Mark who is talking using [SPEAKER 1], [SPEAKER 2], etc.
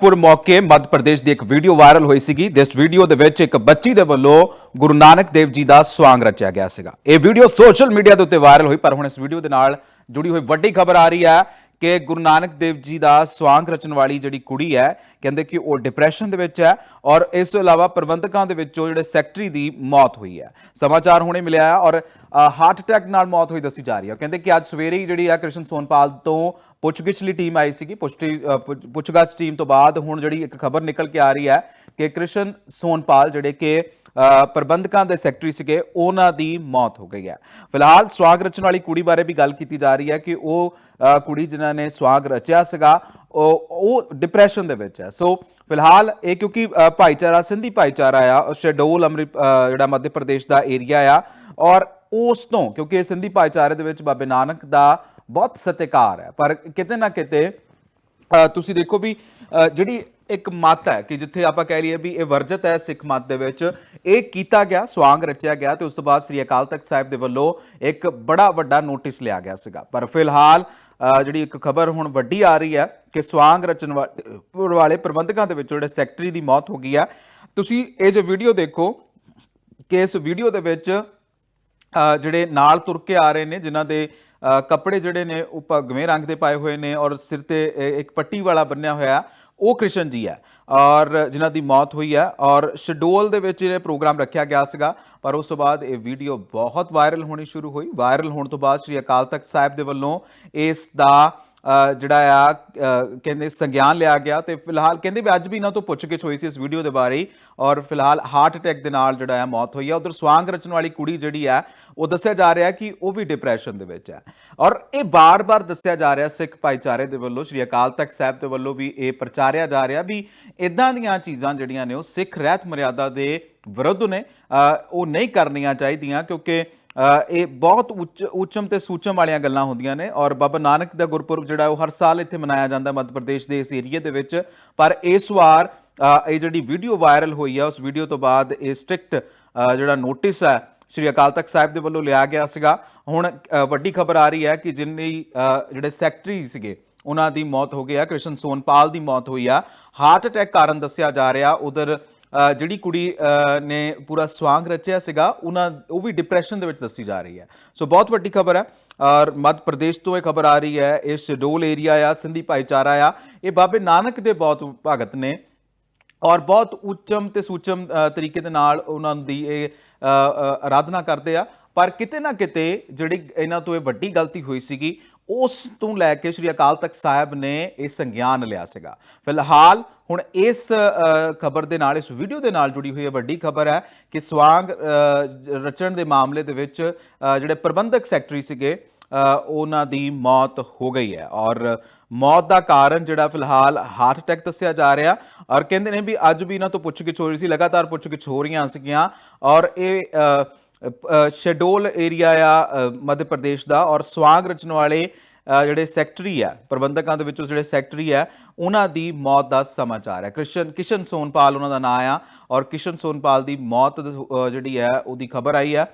[SPEAKER 1] ਪੁਰ ਮੌਕੇ ਮੱਧ ਪ੍ਰਦੇਸ਼ ਦੀ ਇੱਕ ਵੀਡੀਓ ਵਾਇਰਲ ਹੋਈ ਸੀਗੀ, ਜਿਸ ਵੀਡੀਓ ਦੇ ਵਿੱਚ ਇੱਕ ਬੱਚੀ ਦੇ ਵੱਲੋਂ ਗੁਰੂ ਨਾਨਕ ਦੇਵ ਜੀ ਦਾ ਸਵਾਂਗ ਰਚਿਆ ਗਿਆ ਸੀਗਾ। ਇਹ ਵੀਡੀਓ ਸੋਸ਼ਲ ਮੀਡੀਆ ਦੇ ਉੱਤੇ ਵਾਇਰਲ ਹੋਈ, ਪਰ ਹੁਣ ਇਸ ਵੀਡੀਓ ਦੇ ਨਾਲ ਜੁੜੀ ਹੋਈ ਵੱਡੀ ਖਬਰ ਆ ਰਹੀ ਹੈ ਕਿ ਗੁਰੂ ਨਾਨਕ ਦੇਵ ਜੀ ਦਾ ਸਵਾਂਗ ਰਚਣ ਵਾਲੀ ਜਿਹੜੀ ਕੁੜੀ ਹੈ ਕਹਿੰਦੇ ਕਿ ਉਹ ਡਿਪਰੈਸ਼ਨ ਦੇ ਵਿੱਚ ਹੈ ਔਰ ਇਸ ਤੋਂ ਇਲਾਵਾ ਪ੍ਰਬੰਧਕਾਂ ਦੇ ਵਿੱਚੋਂ ਜਿਹੜੇ ਸੈਕਟਰੀ ਦੀ ਮੌਤ ਹੋਈ ਹੈ। ਸਮਾਚਾਰ ਹੁਣੇ ਮਿਲਿਆ ਹੈ ਔਰ ਹਾਰਟ ਅਟੈਕ ਨਾਲ ਮੌਤ ਹੋਈ ਦੱਸੀ ਜਾ ਰਹੀ ਹੈ। ਕਹਿੰਦੇ ਕਿ ਅੱਜ ਸਵੇਰੇ ਹੀ ਜਿਹੜੀ ਹੈ ਕ੍ਰਿਸ਼ਨ ਸੋਨਪਾਲ ਤੋਂ ਪੁੱਛਗਿੱਛ ਲਈ ਟੀਮ ਆਈ ਸੀਗੀ। ਪੁੱਛਟੀ ਅ, ਪੁੱਛਗਿੱਛ ਟੀਮ ਤੋਂ ਬਾਅਦ ਹੁਣ ਜਿਹੜੀ ਇੱਕ ਖਬਰ ਨਿਕਲ ਕੇ ਆ ਰਹੀ ਹੈ ਕਿ ਕ੍ਰਿਸ਼ਨ ਸੋਨਪਾਲ ਜਿਹੜੇ ਕਿ ਪ੍ਰਬੰਧਕਾਂ ਦੇ ਸੈਕਟਰੀ ਸੀਗੇ, ਉਹਨਾਂ ਦੀ ਮੌਤ ਹੋ ਗਈ ਹੈ। ਫਿਲਹਾਲ ਸਵਾਗ ਰਚਣ ਵਾਲੀ ਕੁੜੀ ਬਾਰੇ ਵੀ ਗੱਲ ਕੀਤੀ ਜਾ ਰਹੀ ਹੈ ਕਿ ਉਹ ਕੁੜੀ ਜਿਨ੍ਹਾਂ ਨੇ ਸਵਾਗ ਰਚਿਆ ਸੀਗਾ, ਉਹ ਉਹ ਡਿਪਰੈਸ਼ਨ ਦੇ ਵਿੱਚ ਹੈ। ਸੋ ਫਿਲਹਾਲ ਇਹ ਕਿਉਂਕਿ ਭਾਈਚਾਰਾ, ਸਿੰਧੀ ਭਾਈਚਾਰਾ ਆ, ਉਹ ਸ਼ੈਡੋਲ ਅਮਰਿਤ ਜਿਹੜਾ ਮੱਧ ਪ੍ਰਦੇਸ਼ ਦਾ ਏਰੀਆ ਆ, ਔਰ ਉਸ ਤੋਂ, ਕਿਉਂਕਿ ਸਿੰਧੀ ਭਾਈਚਾਰੇ ਦੇ ਵਿੱਚ ਬਾਬੇ ਨਾਨਕ ਦਾ ਬਹੁਤ ਸਤਿਕਾਰ ਹੈ। ਪਰ ਕਿਤੇ ਨਾ ਕਿਤੇ ਤੁਸੀਂ ਦੇਖੋ ਵੀ ਜਿਹੜੀ ਇੱਕ ਮੱਤ ਹੈ ਕਿ ਜਿੱਥੇ ਆਪਾਂ ਕਹਿ ਲਈਏ ਵੀ ਇਹ ਵਰਜਤ ਹੈ ਸਿੱਖ ਮੱਤ ਦੇ ਵਿੱਚ, ਇਹ ਕੀਤਾ ਗਿਆ, ਸਵਾਂਗ ਰਚਿਆ ਗਿਆ ਤੇ ਉਸ ਤੋਂ ਬਾਅਦ ਸ੍ਰੀ ਅਕਾਲ ਤਖਤ ਸਾਹਿਬ ਦੇ ਵੱਲੋਂ ਇੱਕ ਬੜਾ ਵੱਡਾ ਨੋਟਿਸ ਲਿਆ ਗਿਆ ਸੀਗਾ। ਪਰ ਫਿਲਹਾਲ ਜਿਹੜੀ ਇੱਕ ਖਬਰ ਹੁਣ ਵੱਡੀ ਆ ਰਹੀ ਹੈ ਕਿ ਸਵਾਂਗ ਰਚਣ ਵਾ- ਵਾਲੇ ਪ੍ਰਬੰਧਕਾਂ ਦੇ ਵਿੱਚ ਜਿਹੜੇ ਸੈਕਟਰੀ ਦੀ ਮੌਤ ਹੋ ਗਈ ਹੈ ਤੁਸੀਂ ਇਹ ਜੋ ਵੀਡੀਓ ਦੇਖੋ ਕਿ ਇਸ ਵੀਡੀਓ ਦੇ ਵਿੱਚ ਜਿਹੜੇ ਨਾਲ ਤੁਰ ਕੇ ਆ ਰਹੇ ਨੇ, ਜਿਨ੍ਹਾਂ ਦੇ ਕੱਪੜੇ ਜਿਹੜੇ ਨੇ ਉਹ ਭਗਵੇਂ ਰੰਗ ਦੇ ਪਾਏ ਹੋਏ ਨੇ ਔਰ ਸਿਰ ਤੇ ਇੱਕ ਪੱਟੀ ਵਾਲਾ ਬੰਨਿਆ ਹੋਇਆ। ਉਹ ਕ੍ਰਿਸ਼ਨ ਜੀ ਹੈ ਔਰ ਜਿਨ੍ਹਾਂ ਦੀ ਮੌਤ ਹੋਈ ਹੈ ਔਰ ਸ਼ਡੋਲ ਦੇ ਵਿੱਚ ਇਹ ਪ੍ਰੋਗਰਾਮ ਰੱਖਿਆ ਗਿਆ ਸੀਗਾ, ਪਰ ਉਸ ਤੋਂ ਬਾਅਦ ਇਹ ਵੀਡੀਓ ਬਹੁਤ ਵਾਇਰਲ ਹੋਣੀ ਸ਼ੁਰੂ ਹੋਈ। ਵਾਇਰਲ ਹੋਣ ਤੋਂ ਬਾਅਦ ਸ੍ਰੀ ਅਕਾਲ ਤਖਤ ਸਾਹਿਬ ਦੇ ਵੱਲੋਂ ਇਸ ਦਾ ਜਿਹੜਾ ਆ ਕਹਿੰਦੇ ਸੰਗਿਆਨ ਲਿਆ ਗਿਆ ਤੇ ਫਿਲਹਾਲ ਕਹਿੰਦੇ ਵੀ ਅੱਜ ਵੀ ਇਹਨਾਂ ਤੋਂ ਪੁੱਛਗਿੱਛ ਹੋਈ ਸੀ ਇਸ ਵੀਡੀਓ ਦੇ ਬਾਰੇ ਔਰ ਫਿਲਹਾਲ ਹਾਰਟ ਅਟੈਕ ਦੇ ਨਾਲ ਜਿਹੜਾ ਆ ਮੌਤ ਹੋਈ ਆ। ਉਧਰ ਸਵਾਂਗ ਰਚਣ ਵਾਲੀ ਕੁੜੀ ਜਿਹੜੀ ਆ, ਉਹ ਦੱਸਿਆ ਜਾ ਰਿਹਾ ਕਿ ਉਹ ਵੀ ਡਿਪਰੈਸ਼ਨ ਦੇ ਵਿੱਚ ਹੈ ਔਰ ਇਹ ਬਾਰ-ਬਾਰ ਦੱਸਿਆ ਜਾ ਰਿਹਾ ਸਿੱਖ ਭਾਈਚਾਰੇ ਦੇ ਵੱਲੋਂ, ਸ੍ਰੀ ਅਕਾਲ ਤਖਤ ਸਾਹਿਬ ਦੇ ਵੱਲੋਂ ਵੀ ਇਹ ਪ੍ਰਚਾਰਿਆ ਜਾ ਰਿਹਾ ਵੀ ਇਦਾਂ ਦੀਆਂ ਚੀਜ਼ਾਂ ਜਿਹੜੀਆਂ ਨੇ ਉਹ ਸਿੱਖ ਰਹਿਤ ਮਰਿਆਦਾ ਦੇ ਵਿਰੁੱਧ ਨੇ। ਉਹ ਨਹੀਂ ਕਰਨੀਆਂ ਚਾਹੀਦੀਆਂ ਕਿਉਂਕਿ ਇਹ ਬਹੁਤ ਉੱਚ ਉੱਚਮ ਤੇ ਸੂਚਮ ਵਾਲੀਆਂ ਗੱਲਾਂ ਹੁੰਦੀਆਂ ਨੇ ਔਰ ਬਾਬਾ ਨਾਨਕ ਦਾ ਗੁਰਪੁਰਬ ਜਿਹੜਾ ਉਹ ਹਰ ਸਾਲ ਇੱਥੇ ਮਨਾਇਆ ਜਾਂਦਾ ਮੱਧ ਪ੍ਰਦੇਸ਼ ਦੇ ਇਸ ਏਰੀਏ ਦੇ ਵਿੱਚ। ਪਰ ਇਸ ਵਾਰ ਇਹ ਜਿਹੜੀ ਵੀਡੀਓ ਵਾਇਰਲ ਹੋਈ ਆ, ਉਸ ਵੀਡੀਓ ਤੋਂ ਬਾਅਦ ਇਹ ਸਟ੍ਰਿਕਟ ਜਿਹੜਾ ਨੋਟਿਸ ਹੈ ਸ੍ਰੀ ਅਕਾਲ ਤਖਤ ਸਾਹਿਬ ਦੇ ਵੱਲੋਂ ਲਿਆ ਗਿਆ ਸੀਗਾ। ਹੁਣ ਵੱਡੀ ਖਬਰ ਆ ਰਹੀ ਹੈ ਕਿ ਜਿੰਨੇ ਜਿਹੜੇ ਸੈਕਟਰੀ ਸੀਗੇ, ਉਹਨਾਂ ਦੀ ਮੌਤ ਹੋ ਗਈ ਆ। ਕ੍ਰਿਸ਼ਨ ਸੋਨਪਾਲ ਦੀ ਮੌਤ ਹੋਈ ਆ। ਹਾਰਟ ਅਟੈਕ ਕਾਰਨ ਦੱਸਿਆ ਜਾ ਰਿਹਾ। ਉਧਰ ਜਿਹੜੀ ਕੁੜੀ ਨੇ ਪੂਰਾ ਸਵਾਂਗ ਰਚਿਆ ਸੀਗਾ ਉਹਨਾਂ ਉਹ ਵੀ ਡਿਪਰੈਸ਼ਨ ਦੇ ਵਿੱਚ ਦੱਸੀ ਜਾ ਰਹੀ ਹੈ। ਸੋ ਬਹੁਤ ਵੱਡੀ ਖਬਰ ਹੈ ਔਰ ਮੱਧ ਪ੍ਰਦੇਸ਼ ਤੋਂ ਇਹ ਖਬਰ ਆ ਰਹੀ ਹੈ ਇਹ ਸ਼ਡੋਲ ਏਰੀਆ ਆ ਸਿੰਧੀ ਭਾਈਚਾਰਾ ਆ ਇਹ ਬਾਬੇ ਨਾਨਕ ਦੇ ਬਹੁਤ ਭਗਤ ਨੇ ਔਰ ਬਹੁਤ ਉੱਚਮ ਤੇ ਸੂਚਮ ਤਰੀਕੇ ਦੇ ਨਾਲ ਉਹਨਾਂ ਦੀ ਇਹ ਅ, ਆਰਾਧਨਾ ਕਰਦੇ ਆ। ਪਰ ਕਿਤੇ ਨਾ ਕਿਤੇ ਜਿਹੜੀ ਇਹਨਾਂ ਤੋਂ ਇਹ ਵੱਡੀ ਗਲਤੀ ਹੋਈ ਸੀਗੀ ਉਸ ਤੋਂ ਲੈ ਕੇ ਸ੍ਰੀ ਅਕਾਲ ਤਖਤ ਸਾਹਿਬ ਨੇ ਇਹ ਸੰਗਿਆਨ ਲਿਆ ਸੀਗਾ। ਫਿਲਹਾਲ ਹੁਣ ਇਸ ਖਬਰ ਦੇ ਨਾਲ, ਇਸ ਵੀਡੀਓ ਦੇ ਨਾਲ ਜੁੜੀ ਹੋਈ ਹੈ ਵੱਡੀ ਖਬਰ ਹੈ ਕਿ ਸਵਾਂਗ ਰਚਣ ਦੇ ਮਾਮਲੇ ਦੇ ਵਿੱਚ ਜਿਹੜੇ ਪ੍ਰਬੰਧਕ ਸੈਕਟਰੀ ਸੀਗੇ ਉਹਨਾਂ ਦੀ ਮੌਤ ਹੋ ਗਈ ਹੈ। ਔਰ ਮੌਤ ਦਾ ਕਾਰਨ ਜਿਹੜਾ ਫਿਲਹਾਲ ਹਾਰਟ ਅਟੈਕ ਦੱਸਿਆ ਜਾ ਰਿਹਾ। ਔਰ ਕਹਿੰਦੇ ਨੇ ਵੀ ਅੱਜ ਵੀ ਇਹਨਾਂ ਤੋਂ ਪੁੱਛਗਿੱਛ ਹੋ ਰਹੀ ਸੀ, ਲਗਾਤਾਰ ਪੁੱਛਗਿੱਛ ਹੋ ਰਹੀਆਂ ਸੀਗੀਆਂ। ਔਰ ਇਹ ਸ਼ੈਡੋਲ ਏਰੀਆ ਆ ਮੱਧ ਪ੍ਰਦੇਸ਼ ਦਾ ਔਰ ਸਵਾਂਗ ਰਚਣ ਵਾਲੇ ਜਿਹੜੇ ਸੈਕਟਰੀ ਆ, ਪ੍ਰਬੰਧਕਾਂ ਦੇ ਵਿੱਚੋਂ ਜਿਹੜੇ ਸੈਕਟਰੀ ਆ, ਉਹਨਾਂ ਦੀ ਮੌਤ ਦਾ ਸਮਾਚਾਰ ਹੈ। ਕ੍ਰਿਸ਼ਨ, ਕਿਸ਼ਨ ਸੋਨਪਾਲ ਉਹਨਾਂ ਦਾ ਨਾਮ ਆ ਔਰ ਕਿਸ਼ਨ ਸੋਨਪਾਲ ਦੀ ਮੌਤ ਜਿਹੜੀ ਹੈ ਉਹਦੀ ਖਬਰ ਆਈ ਹੈ